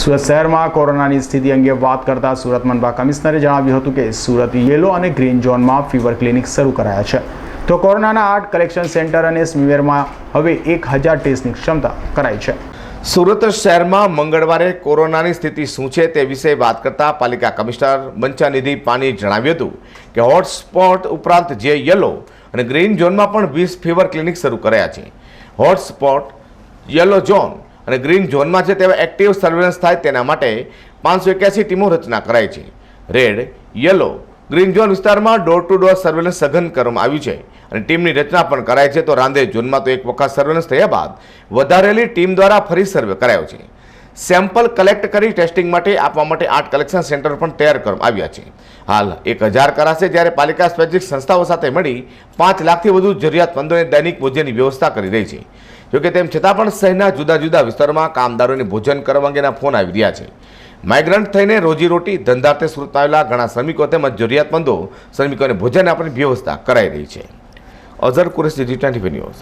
સુરત શહેરમાં કોરોનાની સ્થિતિ અંગે વાત કરતા સુરત મનપા કમિશનરે જણાવ્યું હતું કે સુરત યેલો અને ગ્રીન ઝોનમાં ફીવર ક્લિનિક શરૂ કરાયા છે. તો કોરોનાના આઠ કલેક્શન સેન્ટર અને સ્મીવેરમાં હવે એક હજાર ટેસ્ટની ક્ષમતા કરાઈ છે. સુરત શહેરમાં મંગળવારે કોરોનાની સ્થિતિ શું છે તે વિશે વાત કરતા પાલિકા કમિશનર મંચાનિધિ પાની જણાવ્યું હતું કે હોટસ્પોટ ઉપરાંત જે યલો અને ગ્રીન ઝોનમાં પણ વીસ ફીવર ક્લિનિક શરૂ કર્યા છે. હોટસ્પોટ યલો ઝોન અને ગ્રીન ઝોનમાં છે તેવા એક્ટિવ સર્વેલન્સ થાય તેના માટે પાંચસો એક્યાસી ટીમો રચના કરાઈ છે. રેડ યલો ગ્રીન ઝોન વિસ્તારમાં ડોર ટુ ડોર સર્વેલન્સ સઘન કરવામાં આવ્યું છે. અને ટીમની રચના પણ કરાઈ છે. તો રાંદેર ઝોનમાં તો એક વખત સર્વેલન્સ થયા બાદ વધારેલી ટીમ દ્વારા ફરી સર્વે કરાયો છે. સેમ્પલ કલેક્ટ કરી ટેસ્ટિંગ માટે આપવા માટે આઠ કલેક્શન સેન્ટર પણ તૈયાર કરવામાં આવ્યા છે. હાલ એક હજાર કરાશે જ્યારે પાલિકા સ્વૈચ્છિક સંસ્થાઓ સાથે મળી પાંચ લાખથી વધુ જરૂરિયાતમંદોને દૈનિક ભોજનની વ્યવસ્થા કરી રહી છે. જોકે તેમ છતાં પણ શહેરના જુદા જુદા વિસ્તારોમાં કામદારોને ભોજન કરવા અંગેના ફોન આવી રહ્યા છે. માઇગ્રન્ટ થઈને રોજીરોટી ધંધાર્થે સુરતમાં આવેલા ઘણા શ્રમિકો તેમજ જરૂરિયાતમંદો શ્રમિકોને ભોજન આપવાની વ્યવસ્થા કરાઈ રહી છે. Azhar Qureshi, G twenty news.